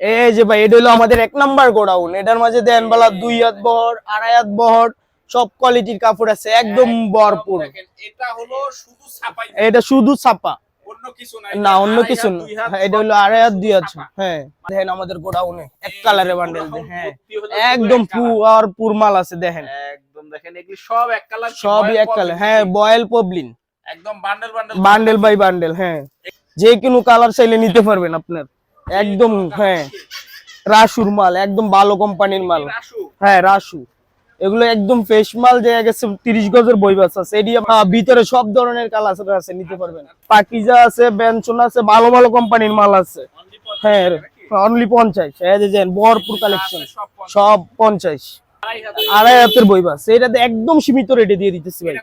এই যে ভাই এটা হলো আমাদের এক নাম্বার গোডাউন। এটার মাঝে দেন বেলা দুই হাত বহর আড়াই হাত বহর সব কোয়ালিটির কাপড় আছে একদম ভরপুর। এটা হলো শুধু ছাপাই। এটা শুধু ছাপা। না অন্য কিছু হ্যাঁ, এটা হলো আড়াই হাত দুই হাত হ্যাঁ। দেখেন আমাদের গোডাউনে এক বান্ডেল হ্যাঁ একদম পুর পুর মাল আছে দেখেন। একদম দেখেন এগুলি সব এক কালার সবই এক কালার হ্যাঁ বয়েল পবলিন একদম bundle bundle bundle by bundle হ্যাঁ। যে কোনো কালার চাইলে নিতে পারবেন আপনার। একদম হ্যাঁ। রাসুর মাল একদম ভালো কোম্পানির মাল। হ্যাঁ রাসু। এগুলো একদম ফ্রেশ মাল যে গেছে তিরিশ গজের বইবাস আছে। এটি ভিতরে সব ধরনের কালার আছে নিতে পারবেন। পাকিজা আছে বেনসন আছে ভালো ভালো কোম্পানির মাল আছে। হ্যাঁ অনলি পঞ্চাশ। ভরপুর কালেকশন সব পঞ্চাশ। আড়াই হাজার। আড়াই হাতের এটাতে একদম সীমিত রেটে দিয়ে দিতেছি ভাই।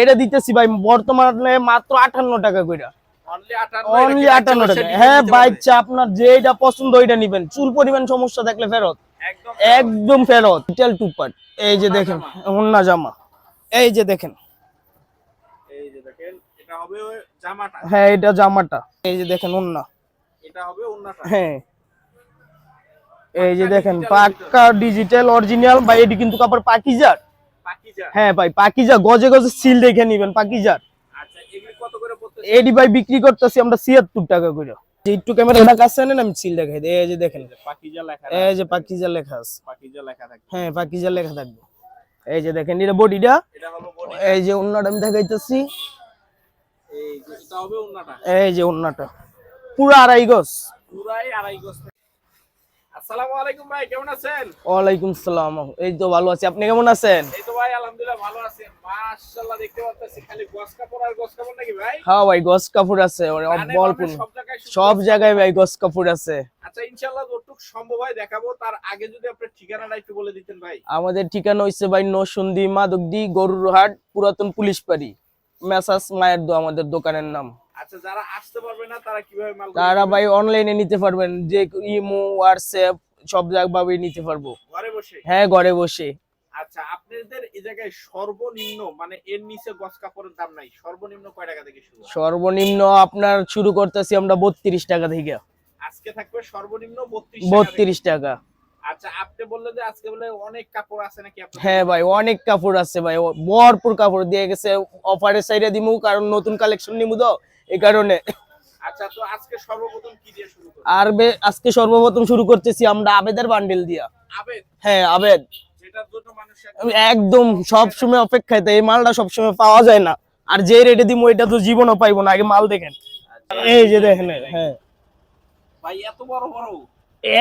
এটা দিতেছি ভাই বর্তমানে মাত্র আটান্ন টাকা কইরা। Only 58 অনলি আটান্ন টাকা। হ্যাঁ? চা আপনার যেটা পছন্দ ওইটা নিবেন। চুল পরিমাণ সমস্যা থাকলে ফেরত। একদম একদম ফেরত। টেল টু পার্ট এই যে দেখেন অন্যা জামা। এই যে দেখেন। এই যে দেখেন এটা হবে জামাটা। হ্যাঁ এটা জামাটা। এই যে দেখেন অন্যা এটা হবে ওন্নাটা হ্যাঁ। এই যে দেখেন পাক্কা ডিজিটাল অরিজিনাল ভাই এটি কিন্তু কাপড় পাকিজার। পাকিজা হ্যাঁ ভাই পাকিজা গজে গজে সিল দেখে নিবেন পাকিজার আচ্ছা এগুলি কত করে পড়তেছে এডি ভাই বিক্রি করতেছি আমরা ছিয়াত্তর টাকা করে। একটু ক্যামেরাটা কাছে নেন আমি সিল দেখাই দিই। এই যে দেখেন। পাকিজা লেখা এই যে পাকিজা লেখা আছে। পাকিজা লেখা থাকবে। হ্যাঁ পাকিজা লেখা থাকবে। এই যে দেখেন এটা বডিটা। এটা হলো বডি। এই যে অন্যটা আমি দেখাইতেছি। এই যে এটা হবে ওন্নাটা। এই যে অন্যটা পুরো আড়াই গজ। পুরাই আড়াই গজ। আসসালামু আলাইকুম ভাই কেমন আছেন? ওয়ালাইকুম সালাম। এই তো ভালো আছি। আপনি কেমন আছেন? এই তো ভাই আলহামদুলিল্লাহ ভালো আছেন মাশাআল্লাহ দেখতে পাচ্ছি খালি গস কাপড় আর গস কাপড় নাকি ভাই? হ্যাঁ ভাই গজ কাপড় আছে। ডানে বলপুর সব জায়গায় গস কাপড় আছে? আচ্ছা ইনশাআল্লাহ যতটুকু সম্ভব হয় দেখাবো। তার আগে যদি আপনার ঠিকানাটা একটু বলে দিতেন ভাই। আমাদের ঠিকানা হইছে ভাই নসুন্দি মাদকদি গরুরহাট পুরাতন পুলিশ পাড়ি। মেসাস মায়ের দো আমাদের দোকানের নাম। আচ্ছা যারা আসতে পারবে না তারা কীভাবে মাল তারা ভাই অনলাইনে নিতে পারবেন যে ইমো হোয়াটসঅ্যাপ সব জায়গাভাবে নিতে পারব। ঘরে বসে? হ্যাঁ ঘরে বসে। আচ্ছা আপনাদের এই জায়গায় সর্বনিম্ন মানে এর নিচে গস কাপড়ের দাম নাই সর্বনিম্ন কয় টাকা থেকে শুরু সর্বনিম্ন আপনার শুরু করতেছি আমরা বত্রিশ টাকা থেকে। আজকে থাকবে সর্বনিম্ন 32 বত্রিশ টাকা। আচ্ছা আপনি বললেন যে আজকে বলে অনেক কাপড় আছে নাকি আপনার হ্যাঁ ভাই অনেক কাপড় আছে ভাই ভরপুর কাপড়। দিয়ে গেছে অফারের সাইডে দিমু কারণ নতুন কালেকশন নিমু তো। এই কারণে। আচ্ছা আজকে সর্বপ্রথম শুরু আর আজকে সর্বপ্রথম শুরু করতেছি আমরা আবেদের বান্ডেল দিয়া। হ্যাঁ আবেদ। একদম সব সময় অপেক্ষায় এই মালটা সব সময় পাওয়া যায় না। আর যে রেটে দিমু এটা তো জীবনও পাইবো না আগে মাল দেখেন। এই যে দেখেন হ্যাঁ। ভাই এত বড় বড়?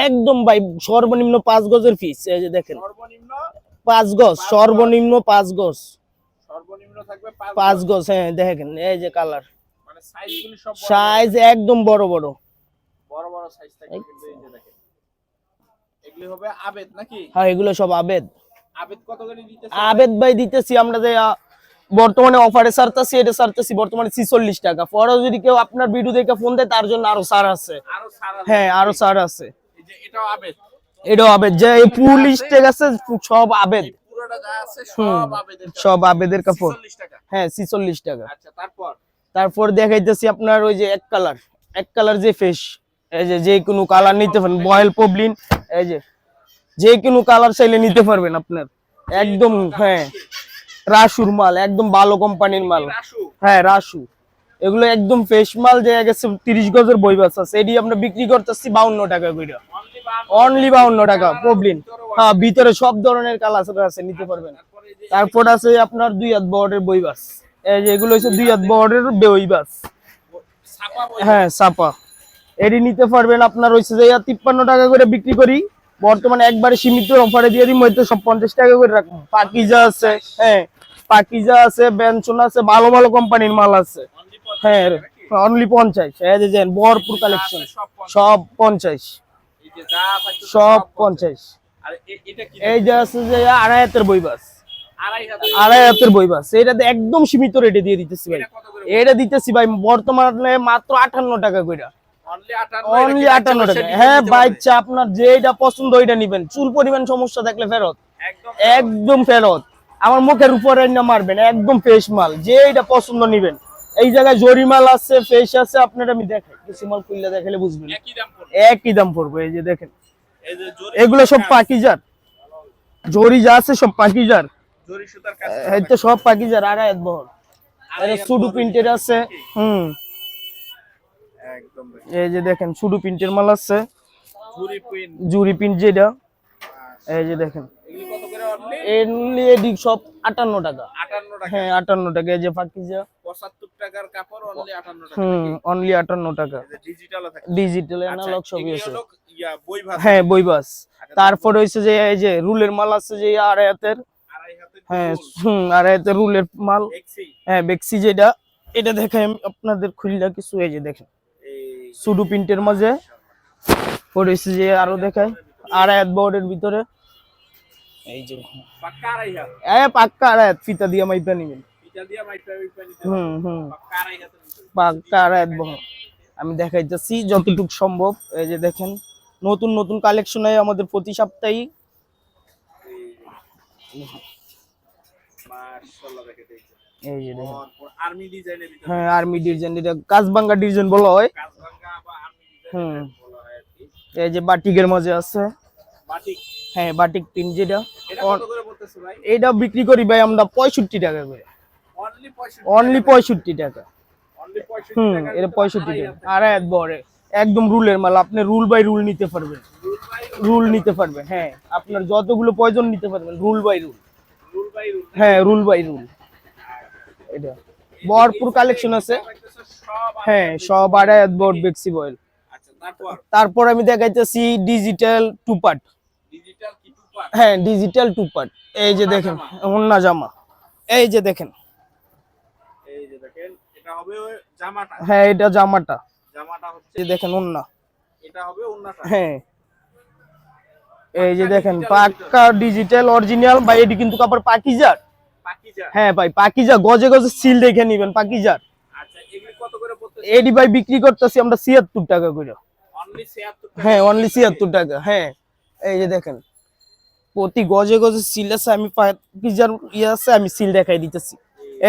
একদম ভাই সর্বনিম্ন পাঁচ গজের পিস এই যে দেখেন। পাঁচ গজ সর্বনিম্ন পাঁচ গজ। সর্বনিম্ন থাকবে পাঁচ গজ। হ্যাঁ দেখেন এই যে কালার সাইজ একদম বড় বড়। বড় বড় সাইজ থাকে কিন্তু এই যে দেখেন। এগুলি হবে আবেদ নাকি? হ্যাঁ এগুলো সব আবেদ। আবেদ কত করে দিতেছে? আবেদ ভাই দিতেছি আমরা যে বর্তমানে অফারে সারতেছি এটা সারতেছি বর্তমানে ছিচল্লিশ টাকা। পরে যদি কেউ আপনার ভিডিও দেখে ফোন দেয় তার জন্য আরও সার আছে। আরও সারা হ্যাঁ আরও সার আছে। এই যে এটাও আবেদ। এটাও আবেদ। যে এই পুলিশ টেক আছে সব আবেদ। পুরোটা যা আছে সব আবেদের সব আবেদের কাপড়। 46 টাকা। হ্যাঁ ছিচল্লিশ টাকা। আচ্ছা তারপর? তারপর দেখাইতেছি আপনার ওই যে এক কালার এক কালার যে ফেস এই যে যে কোনো কালার নিতে পারেন বয়েল পবলিন এই যে যে কোনো কালার চাইলে নিতে পারবেন আপনার। একদম হ্যাঁ রাসুর মাল একদম ভালো কোম্পানির মাল। হ্যাঁ রাসু। এগুলো একদম ফ্রেশ মাল যে গেছে তিরিশ গজের বই বাস আছে এটি আমরা বিক্রি করতেছি বাউন্ন টাকা করে অনলি বাউন্ন। টাকা পবলিন হ্যাঁ ভিতরে সব ধরনের কালার আছে নিতে পারবেন। তারপরে আছে আপনার দুই হাত বহরের বইবাস এই যে এগুলো হচ্ছে দুই হাত বহরের ছাপা বই। হ্যাঁ সাপা এটি নিতে পারবেন আপনার হচ্ছে যে তিপ্পান্ন টাকা করে বিক্রি করি। বর্তমানে একবারে সীমিত অফারে দিয়ে দিই হয়তো সব পঞ্চাশ টাকা করে রাখব। পাকিজা আছে হ্যাঁ পাকিজা আছে বেনসন আছে ভালো ভালো কোম্পানির মাল আছে। হ্যাঁ অনলি পঞ্চাশ। এই যে যেন ভরপুর কালেকশন সব পঞ্চাশ। সব পঞ্চাশ। এই যে আছে যে আড়াই হাতের আড়াই হাজার আড়াই হাতের একদম সীমিত রেটে দিয়ে দিতেছি ভাই। এটা এটা দিতেছি ভাই বর্তমানে মাত্র আটান্ন টাকা করে অনলি আটান্ন টাকা। হ্যাঁ আপনার যেটা পছন্দ ওইটা নিবেন। চুল পরিমাণ সমস্যা থাকলে ফেরত। একদম ফেরত। আমার মুখের উপরে না মারবেন একদম ফ্রেশ মাল। যেটা পছন্দ নিবেন। এই জায়গায় জরি মাল আছে ফ্রেশ আছে আপনার আমি দেখাই। কিছু মাল খুললে দেখালে বুঝবেন। একই দাম পড়বে। এই যে দেখেন। এগুলো সব পাকিজার জরি যা আছে সব পাকিজার জরি সুতার কাজ এই তো সব পাকিজার বহর। আর সুডু প্রিন্টের আছে হুম। একদম এই যে দেখেন সুডু প্রিন্টের মাল আছে। জরি পিন জুরি প্রিন্ট যেটা এই যে দেখেন। এগুলি এডি সব আটান্ন টাকা। 58 টাকা। হ্যাঁ আটান্ন টাকা। এই যে পাকিজা। 75 টাকার কাপড় অনলি 58 টাকা। হুম অনলি আটান্ন টাকা। এই থাকে। ডিজিটাল আচ্ছা, অ্যানালগ সবই আছে। হলো ইয়া বই ভাষা হ্যাঁ বইবাস আচ্ছা, তারপর হয়েছে যে এই যে রুলের মাল আছে যে হাতে হ্যাঁ হুম আড়াই হাতের রুলের মাল হ্যাঁ বেক্সি যেটা এটা দেখাই আমি আপনাদের খুললা কিছু এই যে দেখেন। সুডু প্রিন্টের মাঝে। পড়েছে যে আরও দেখায় আর এক বোর্ডের ভিতরে। এই যে পাক্কা আড়াই হাত। এ পাক্কা আড়াই ফিতা দিয়ে মাইপা নিবেন। হুম হুম। পাক্কা আড়াই আড়াই আমি দেখাইতেছি যতটুকু সম্ভব। এই যে দেখেন নতুন নতুন কালেকশন হয় আমাদের প্রতি সপ্তাহে দেখে এই যে আর্মি ডিজাইনের ভিতরে হ্যাঁ আর্মি ডিজাইন এটা কাজবাঙ্গা ডিজাইন বলা হয়। কাজভাঙ্গা বা আর্মি হুম। ডিজাইন বলা হয় এই যে বাটিকের মাঝে আছে। বাটিক? হ্যাঁ বাটিক প্রিন্ট যেটা। এটা বিক্রি করি ভাই আমরা পঁয়ষট্টি টাকা করে। অনলি পঁয়ষট্টি টাকা। হুম এটা পঁয়ষট্টি টাকা। বড়ে একদম রুলের মাল আপনি রুল বাই রুল নিতে পারবেন। রুল। নিতে পারবেন হ্যাঁ। আপনার যতগুলো প্রয়োজন নিতে পারবেন রুল বাই রুল। হ্যাঁ রুল বাই রুল এটা। ভরপুর কালেকশন আছে। হ্যাঁ সব আড়াই হাত বোর্ড বেক্সি বয়েল তারপর? আমি দেখাইতেছি ডিজিটাল টু পার্ট ডিজিটাল হ্যাঁ ডিজিটাল টু পার্ট এই যে দেখেন অন্যা জামা। এই যে দেখেন। এই যে দেখেন এটা হবে জামাটা? হ্যাঁ এটা জামাটা। জামাটা হচ্ছে দেখেন অন্যা এটা হবে ওন্নাটা হ্যাঁ। এই যে দেখেন পাক্কা ডিজিটাল অরিজিনাল ভাই এটি কিন্তু কাপড় পাকিজার। হ্যাঁ ভাই পাকিজা গজে গজে সিল দেখে নিবেন পাকিজার। আচ্ছা এডি ভাই বিক্রি করতেছি আমরা ছিয়াত্তর টাকা করে। হ্যাঁ অনলি ছিয়াত্তর টাকা হ্যাঁ। এই যে দেখেন প্রতি গজে গজে সিল আছে আমি পাকিজার ইয়ে আছে আমি সিল দেখাই দিতেছি।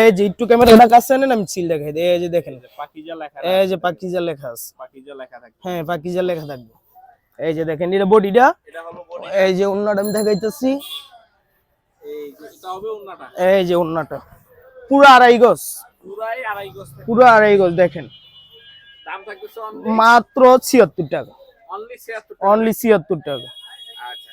এই যে একটু ক্যামেরা কাছে নেন আমি সিল দেখাই দিই। এই যে দেখেন পাকিজা লেখা এই যে পাকিজা লেখা আছে। পাকিজা লেখা থাকে হ্যাঁ পাকিজা লেখা থাকবে। এই যে দেখেন এটা বডিটা? এই যে অন্যটা আমি দেখাইতেছি। এই যে অন্যটা পুরো আড়াই গজ। পুরো আড়াই গজ দেখেন। মাত্র ছিয়াত্তর টাকা। অনলি ছিয়াত্তর টাকা। আচ্ছা।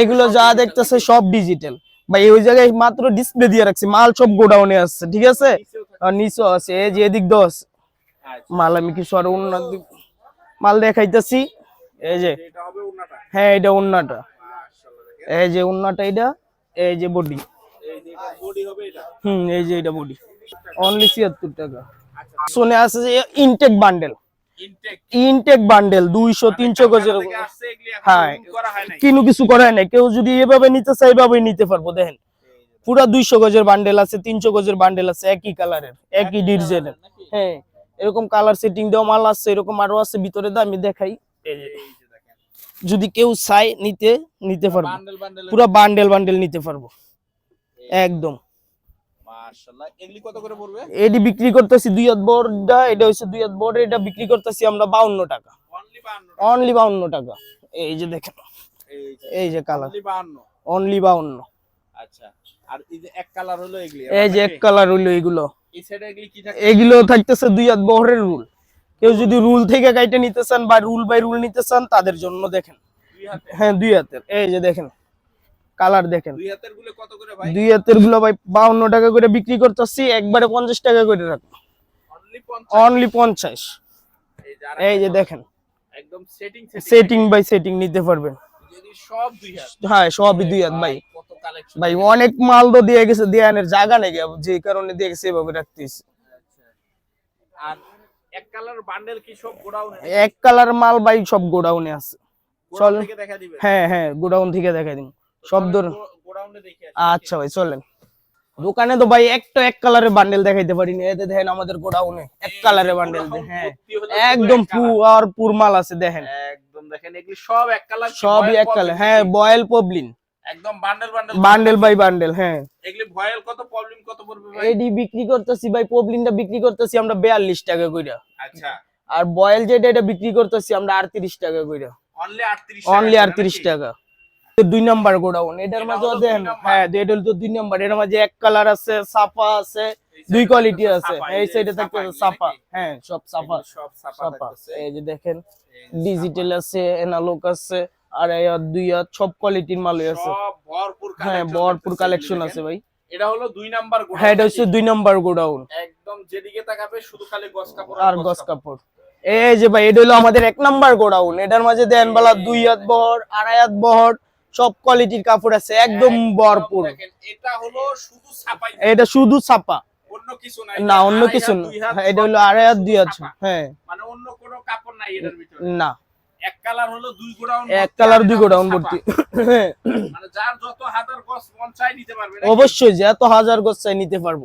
এগুলি যা দেখতেছে সব ডিজিটাল ভাই ওই জায়গায় মাত্র ডিসপ্লে দিয়ে রাখছি। মাল সব গোডাউনে আসছে ঠিক আছে? নিচেও আছে। এই যে এদিক দশ আচ্ছা। মাল আমি কিছু আর উন্নত মাল দেখাইতেছি এই যে হ্যাঁ এটা দেখেন এই যে অন্যটা এটা এই যে বডি। হুম এই যে এটা বডি। অনলি ছিয়াত্তর টাকা। আচ্ছা শুনে আছে যে ইনটেক বান্ডেল। ইনটেক? বান্ডেল দুইশো তিনশো গজের হ্যাঁ কিনু কিছু করায় নাই। কেউ যদি এভাবে নিতে চাই এভাবেই নিতে পারব দেখেন। পুরা দুইশো গজের বান্ডেল আছে তিনশো গজের বান্ডেল আছে একই কালারের একই ডিজাইনের। হ্যাঁ। এরকম কালার সেটিং দেওয়া মাল আছে এরকম আরও আছে ভিতরে আমি দেখাই। এই যে, এই যে দেখেন। যদি কেউ চাই নিতে নিতে পারব। বান্ডেল বান্ডেল পুরো বান্ডেল বান্ডেল নিতে পারব। একদম। মাশাআল্লাহ। এগুলি কত করে পড়বে? এটি বিক্রি করতেছি দুই হাত বোর্ডটা এটা হচ্ছে দুই হাত বোর্ড এটা বিক্রি করতেছি আমরা বাউন্ন টাকা। অনলি 52 অনলি বাউন্ন টাকা। এই যে দেখেন। এই যে কালার অনলি 52 অনলি বাউন্ন। আচ্ছা। আর এই যে এক কালার হলো এগুলি এই যে এক কালার হইল এগুলো। এগুলি থাকতেছে দুই হাত বহরের রুল। কেউ যদি রুল থেকে গাইতে নিতে চান বা রুল বাই রুল নিতে চান তাদের জন্য দেখেন। হ্যাঁ দুই হাতের। এই যে দেখেন কালার দেখেন। দুই হাতেরগুলো ভাই? বাউন্ন টাকা করে বিক্রি করতেছি একবারে পঞ্চাশ টাকা করে রাখব। অনলি পঞ্চাশ? এই যে দেখেন একদম সেটিং বাই সেটিং নিতে পারবেন। হ্যাঁ সবই দুই হাত ভাই। কালেকশন ভাই অনেক মাল তো দিয়ে গেছে দেয়ানের জায়গা নেই যে কারণে দিয়ে গেছে এভাবে রাখতেছি। আর এক কালার বান্ডেল কি সব গোডাউনে এক কালার মাল ভাই সব গোডাউনে আছে। চল। হ্যাঁ হ্যাঁ গোডাউন থেকে দেখাই দিন সব ধর গোডাউনে দেখে আচ্ছা ভাই চলেন। দোকানে তো ভাই একটা এক কালারের বান্ডেল দেখাইতে পারিনি। এতে দেখেন আমাদের গোডাউনে এক কালারের বান্ডেল হ্যাঁ। একদম পুর পুর মাল আছে দেখেন। একদম দেখেন এগুলি সব এক কালার সবই এক কালার হ্যাঁ বয়েল পবলিন একদম bundle bundle bundle by bundle হ্যাঁ। এগুলি ভয়েল কত প্রবলেম কত পড়বে ভাই? এডি বিক্রি করতেছি ভাই পবলিনটা বিক্রি করতেছি আমরা বিয়াল্লিশ টাকা কইরা। আচ্ছা। আর বয়েল যেটা এটা বিক্রি করতেছি আমরা আটত্রিশ টাকা কইরা। অনলি 38 অনলি আটত্রিশ টাকা। তো দুই নাম্বার গোডাউন এটার এটা মাঝে দেন হ্যাঁ এটা হলো তো দুই নাম্বার এটার মাঝে এক কালার আছে সাফা আছে দুই কোয়ালিটি আছে। এই সাইডে থাকতে সাফা হ্যাঁ সব সাফা। সব সাফা এই যে দেখেন ডিজিটাল আছে এনালগ আছে আর দুই আর সব কোয়ালিটির মালই আছে। হ্যাঁ ভরপুর কালেকশন আছে ভাই। এটা হলো দুই নাম্বার গোডাউন। হ্যাঁ এটা হচ্ছে দুই নাম্বার গোডাউন। একদম যেদিকে তাকাবে শুধু খালি গস কাপড় আর গস কাপড়। এই যে ভাই এটা হলো আমাদের এক নাম্বার গোডাউন। এটার মাঝে দেন বেলা দুই হাত বহর আড়াই হাত বহর সব কোয়ালিটির কাপড় আছে একদম ভরপুর। এটা হলো শুধু ছাপাই। এটা শুধু ছাপা। অন্য কিছু নাই। না অন্য কিছু হাত, না। হাত হ্যাঁ, এটা হলো আড়াই হাত দুই হাত হ্যাঁ। মানে অন্য কোনো কাপড় নাই এটার ভিতরে। না। এক কালার হলো দুই গোডাউন এক কালার দুই গোডাউন ভর্তি। মানে যার যত হাজার গছ মন চাই নিতে পারবে অবশ্যই যে এত হাজার গছ চাই নিতে পারব।